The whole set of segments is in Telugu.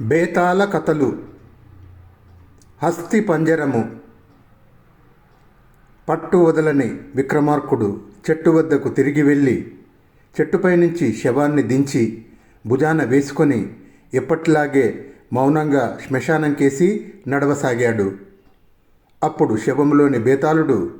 బేతాళ కథలు. హస్తి పంజరము. పట్టు వదలని విక్రమార్కుడు చెట్టు వద్దకు తిరిగి వెళ్ళి చెట్టుపై నుంచి శవాన్ని దించి భుజాన వేసుకొని ఎప్పటిలాగే మౌనంగా శ్మశానం కేసి నడవసాగాడు. అప్పుడు శవంలోని బేతాళుడు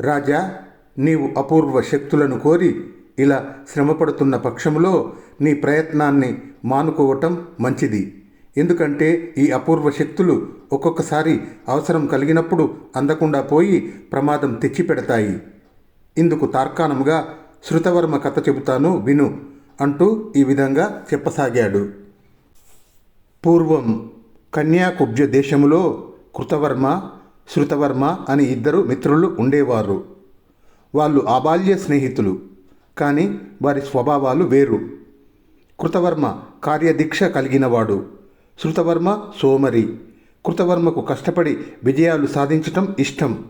రాజా నీవు అపూర్వ శక్తులను కోరి ఇలా శ్రమపడుతున్న పక్షంలో నీ ప్రయత్నాన్ని మానుకోవటం మంచిది. ఎందుకంటే ఈ అపూర్వ శక్తులు ఒక్కొక్కసారి అవసరం కలిగినప్పుడు అందకుండా పోయి ప్రమాదం తెచ్చిపెడతాయి. ఇందుకు తార్కాణంగా శృతవర్మ కథ చెబుతాను విను అంటూ ఈ విధంగా చెప్పసాగాడు. పూర్వం కన్యాకుబ్జ దేశములో కృతవర్మ శృతవర్మ అని ఇద్దరు మిత్రులు ఉండేవారు. వాళ్ళు ఆబాల్య స్నేహితులు. కానీ వారి స్వభావాలు వేరు. కృతవర్మ కార్యదీక్ష కలిగినవాడు. శృతవర్మ సోమరి. కృతవర్మకు కష్టపడి విజయాలు సాధించటం ఇష్టం.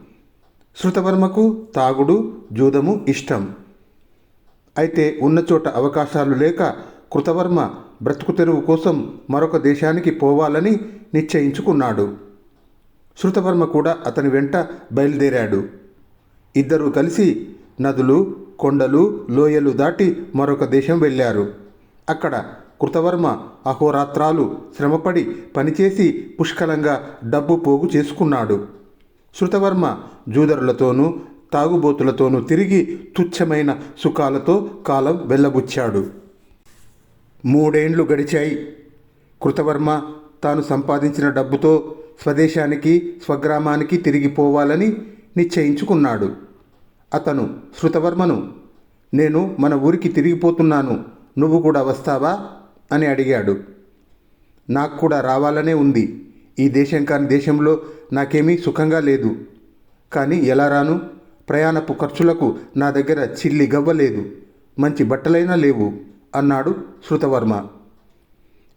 శృతవర్మకు తాగుడు జూదము ఇష్టం. అయితే ఉన్న చోట అవకాశాలు లేక కృతవర్మ బ్రతుకు తెరువు కోసం మరొక దేశానికి పోవాలని నిశ్చయించుకున్నాడు. శృతవర్మ కూడా అతని వెంట బయలుదేరాడు. ఇద్దరూ కలిసి నదులు కొండలు లోయలు దాటి మరొక దేశం వెళ్ళారు. అక్కడ కృతవర్మ అహోరాత్రాలు శ్రమపడి పనిచేసి పుష్కలంగా డబ్బు పోగు చేసుకున్నాడు. శృతవర్మ జూదరులతోనూ తాగుబోతులతోనూ తిరిగి తుచ్చమైన సుఖాలతో కాలం వెళ్ళబుచ్చాడు. మూడేండ్లు గడిచాయి. కృతవర్మ తాను సంపాదించిన డబ్బుతో స్వదేశానికి స్వగ్రామానికి తిరిగిపోవాలని నిశ్చయించుకున్నాడు. అతను శృతవర్మను నేను మన ఊరికి తిరిగిపోతున్నాను. నువ్వు కూడా వస్తావా? అని అడిగాడు. నాకు కూడా రావాలనే ఉంది. ఈ దేశం కాని దేశంలో నాకేమీ సుఖంగా లేదు. కానీ ఎలా రాను? ప్రయాణపు ఖర్చులకు నా దగ్గర చిల్లి గవ్వలేదు మంచి బట్టలైనా లేవు అన్నాడు శృతవర్మ.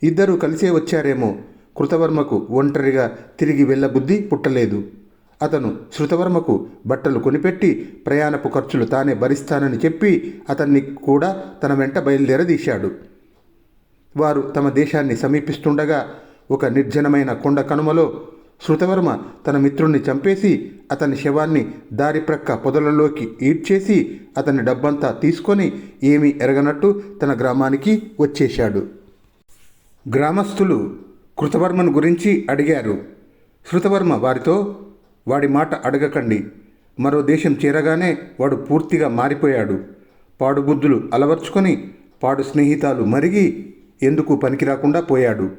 ఇద్దరూ కలిసే వచ్చారేమో. కృతవర్మకు ఒంటరిగా తిరిగి వెళ్ళబుద్ధి పుట్టలేదు. అతను శృతవర్మకు బట్టలు కొనిపెట్టి ప్రయాణపు ఖర్చులు తానే భరిస్తానని చెప్పి అతన్ని కూడా తన వెంట బయలుదేరదీశాడు. వారు తమ దేశాన్ని సమీపిస్తుండగా ఒక నిర్జనమైన కొండ కనుమలో శృతవర్మ తన మిత్రుణ్ణి చంపేసి అతని శవాన్ని దారి ప్రక్క పొదలలోకి ఈడ్చేసి అతని డబ్బంతా తీసుకొని ఏమీ ఎరగనట్టు తన గ్రామానికి వచ్చేశాడు. గ్రామస్తులు కృతవర్మను గురించి అడిగారు. శృతవర్మ వారితో వాడి మాట అడగకండి. మరో దేశం చేరగానే వాడు పూర్తిగా మారిపోయాడు. పాడు బుద్ధులు అలవర్చుకొని పాడు స్నేహితాలు మరిగి ఎందుకు పనికి రాకుండా పోయాడు?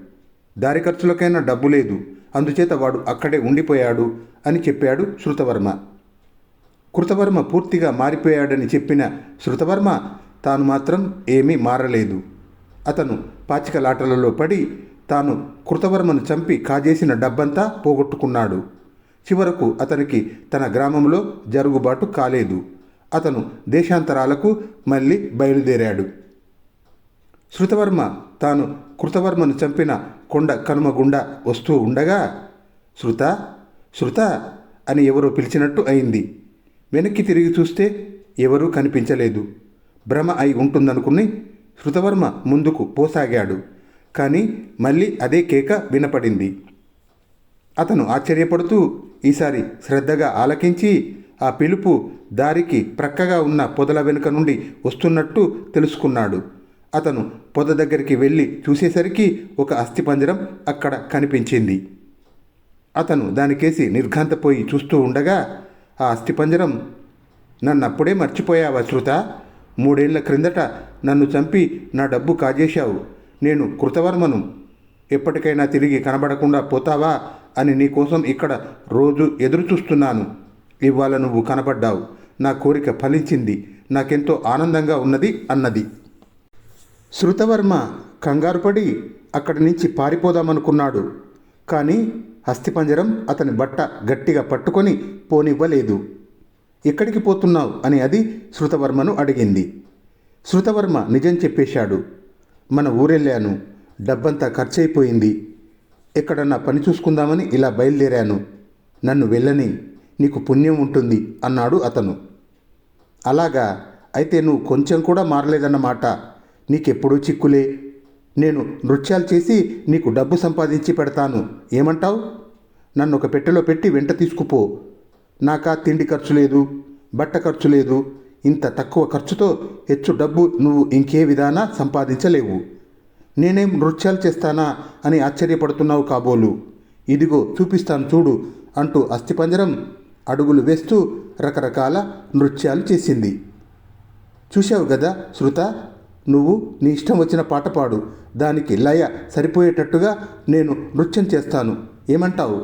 దారి ఖర్చులకైనా డబ్బు లేదు. అందుచేత వాడు అక్కడే ఉండిపోయాడు అని చెప్పాడు శృతవర్మ. కృతవర్మ పూర్తిగా మారిపోయాడని చెప్పిన శృతవర్మ తాను మాత్రం ఏమీ మారలేదు. అతను పాచికలాటలలో పడి తాను కృతవర్మను చంపి కాజేసిన డబ్బంతా పోగొట్టుకున్నాడు. చివరకు అతనికి తన గ్రామంలో జరుగుబాటు కాలేదు. అతను దేశాంతరాలకు మళ్ళీ బయలుదేరాడు. శృతవర్మ తాను కృతవర్మను చంపిన కొండ కనుమ గుండా వస్తూ ఉండగా శృత శృత అని ఎవరో పిలిచినట్టు అయింది. వెనక్కి తిరిగి చూస్తే ఎవరూ కనిపించలేదు. భ్రమ అయి ఉంటుందనుకుని శృతవర్మ ముందుకు పోసాగాడు. కానీ మళ్ళీ అదే కేక వినపడింది. అతను ఆశ్చర్యపడుతూ ఈసారి శ్రద్ధగా ఆలకించి ఆ పిలుపు దారికి ప్రక్కగా ఉన్న పొదల వెనుక నుండి వస్తున్నట్టు తెలుసుకున్నాడు. అతను పొద దగ్గరికి వెళ్ళి చూసేసరికి ఒక అస్థిపంజరం అక్కడ కనిపించింది. అతను దానికేసి నిర్ఘాంతపోయి చూస్తూ ఉండగా ఆ అస్థిపంజరం నన్ను అప్పుడే మర్చిపోయావా శృత? మూడేళ్ళ క్రిందట నన్ను చంపి నా డబ్బు కాజేశావు. నేను కృతవర్మను. ఎప్పటికైనా తిరిగి కనబడకుండా పోతావా? అని నీకోసం ఇక్కడ రోజు ఎదురు చూస్తున్నాను ఇవాళ నువ్వు కనపడ్డావు నా కోరిక ఫలించింది. నాకెంతో ఆనందంగా ఉన్నది అన్నది. శృతవర్మ కంగారుపడి అక్కడి నుంచి పారిపోదామనుకున్నాడు. కానీ హస్తిపంజరం అతని బట్ట గట్టిగా పట్టుకొని పోనివ్వలేదు. ఎక్కడికి పోతున్నావు? అని అది శృతవర్మను అడిగింది. శృతవర్మ నిజం చెప్పేశాడు. మన ఊరెళ్ళాను. డబ్బంతా ఖర్చయిపోయింది. ఎక్కడన్నా పని చూసుకుందామని ఇలా బయలుదేరాను. నన్ను వెళ్ళని నీకు పుణ్యం ఉంటుంది అన్నాడు అతను. అలాగా? అయితే నువ్వు కొంచెం కూడా మారలేదన్నమాట. నీకెప్పుడూ చిక్కులే. నేను నృత్యాలు చేసి నీకు డబ్బు సంపాదించి పెడతాను. ఏమంటావు? నన్ను ఒక పెట్టెలో పెట్టి వెంట తీసుకుపో. నాకా తిండి ఖర్చు లేదు బట్ట ఖర్చు లేదు. ఇంత తక్కువ ఖర్చుతో హెచ్చు డబ్బు నువ్వు ఇంకే విధాన సంపాదించలేవు. నేనేం నృత్యాలు చేస్తానా అని ఆశ్చర్యపడుతున్నావు కాబోలు. ఇదిగో చూపిస్తాను చూడు అంటూ అస్థిపంజరం అడుగులు వేస్తూ రకరకాల నృత్యాలు చేసింది. చూశావు కదా శృత? నువ్వు నీ ఇష్టం వచ్చిన పాట పాడు. దానికి లయ సరిపోయేటట్టుగా నేను నృత్యం చేస్తాను. ఏమంటావు?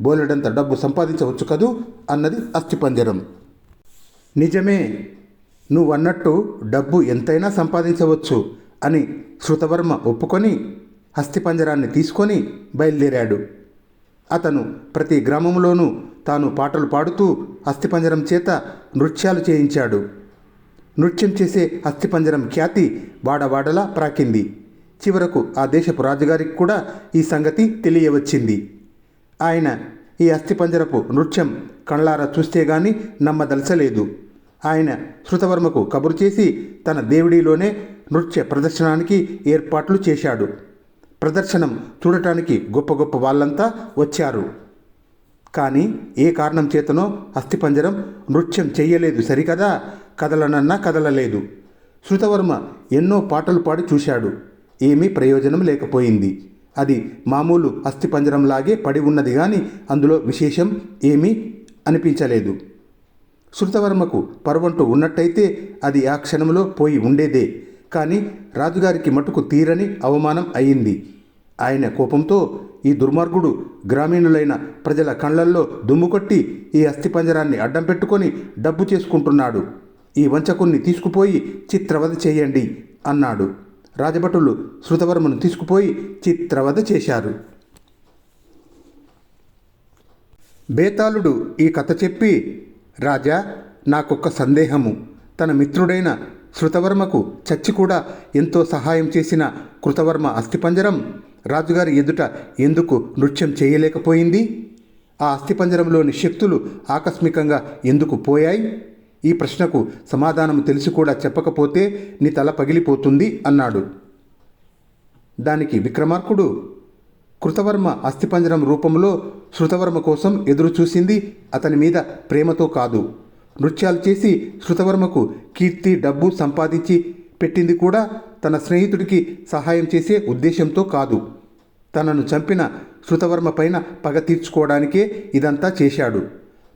బోలెడంత డబ్బు సంపాదించవచ్చు కదూ? అన్నది అస్థిపంజరం. నిజమే. నువ్వు అన్నట్టు డబ్బు ఎంతైనా సంపాదించవచ్చు. అని శృతవర్మ ఒప్పుకొని హస్తిపంజరాన్ని తీసుకొని బయలుదేరాడు. అతను ప్రతి గ్రామంలోనూ తాను పాటలు పాడుతూ అస్థిపంజరం చేత నృత్యాలు చేయించాడు. నృత్యం చేసే అస్థిపంజరం ఖ్యాతి వాడవాడలా ప్రాకింది. చివరకు ఆ దేశపు రాజుగారికి కూడా ఈ సంగతి తెలియవచ్చింది. ఆయన ఈ అస్థిపంజరపు నృత్యం కళ్ళారా చూస్తే గాని నమ్మదలచలేదు. ఆయన శృతవర్మకు కబురు చేసి తన దేవుడిలోనే నృత్య ప్రదర్శనానికి ఏర్పాట్లు చేశాడు. ప్రదర్శనం చూడటానికి గొప్ప గొప్ప వాళ్ళంతా వచ్చారు. కానీ ఏ కారణం చేతనో అస్థిపంజరం నృత్యం చేయలేదు సరికదా? కదలనన్నా కదలలేదు. శృతవర్మ ఎన్నో పాటలు పాడి చూశాడు. ఏమీ ప్రయోజనం లేకపోయింది. అది మామూలు అస్థిపంజరంలాగే పడి ఉన్నది కానీ అందులో విశేషం ఏమీ అనిపించలేదు. శృతవర్మకు పర్వంటూ ఉన్నట్టయితే అది ఆ క్షణంలో పోయి ఉండేదే. కానీ రాజుగారికి మటుకు తీరని అవమానం అయింది. ఆయన కోపంతో ఈ దుర్మార్గుడు గ్రామీణులైన ప్రజల కళ్ళల్లో దుమ్ము కొట్టి ఈ అస్థిపంజరాన్ని అడ్డం పెట్టుకొని డబ్బు చేసుకుంటున్నాడు. ఈ వంచకుణ్ణి తీసుకుపోయి చిత్రవధ చేయండి అన్నాడు. రాజభటులు శృతవర్మను తీసుకుపోయి చిత్రవధ చేశారు. బేతాళుడు ఈ కథ చెప్పి రాజా నాకొక్క సందేహము. తన మిత్రుడైన శృతవర్మకు చచ్చి కూడా ఎంతో సహాయం చేసిన కృతవర్మ అస్థిపంజరం? రాజుగారి ఎదుట ఎందుకు నృత్యం చేయలేకపోయింది? ఆ అస్థిపంజరంలోని శక్తులు ఆకస్మికంగా ఎందుకు పోయాయి? ఈ ప్రశ్నకు సమాధానం తెలిసి కూడా చెప్పకపోతే నీ తల పగిలిపోతుంది అన్నాడు. దానికి విక్రమార్కుడు కృతవర్మ అస్థిపంజరం రూపంలో శృతవర్మ కోసం ఎదురుచూసింది అతని మీద ప్రేమతో కాదు. నృత్యాలు చేసి శృతవర్మకు కీర్తి డబ్బు సంపాదించి పెట్టింది కూడా తన స్నేహితుడికి సహాయం చేసే ఉద్దేశంతో కాదు. తనను చంపిన శృతవర్మ పైన పగ తీర్చుకోవడానికే ఇదంతా చేశాడు.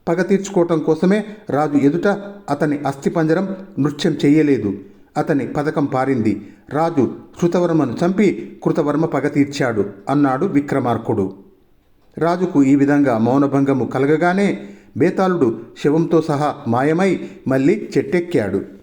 పగ తీర్చుకోవటం కోసమే రాజు ఎదుట అతని అస్థిపంజరం నృత్యం చేయలేదు. అతని పథకం పారింది. రాజు శృతవర్మను చంపి కృతవర్మ పగ తీర్చాడు అన్నాడు విక్రమార్కుడు. రాజుకు ఈ విధంగా మౌనభంగము కలగగానే బేతాళుడు శవంతో సహా మాయమై మళ్ళీ చెట్టెక్కాడు.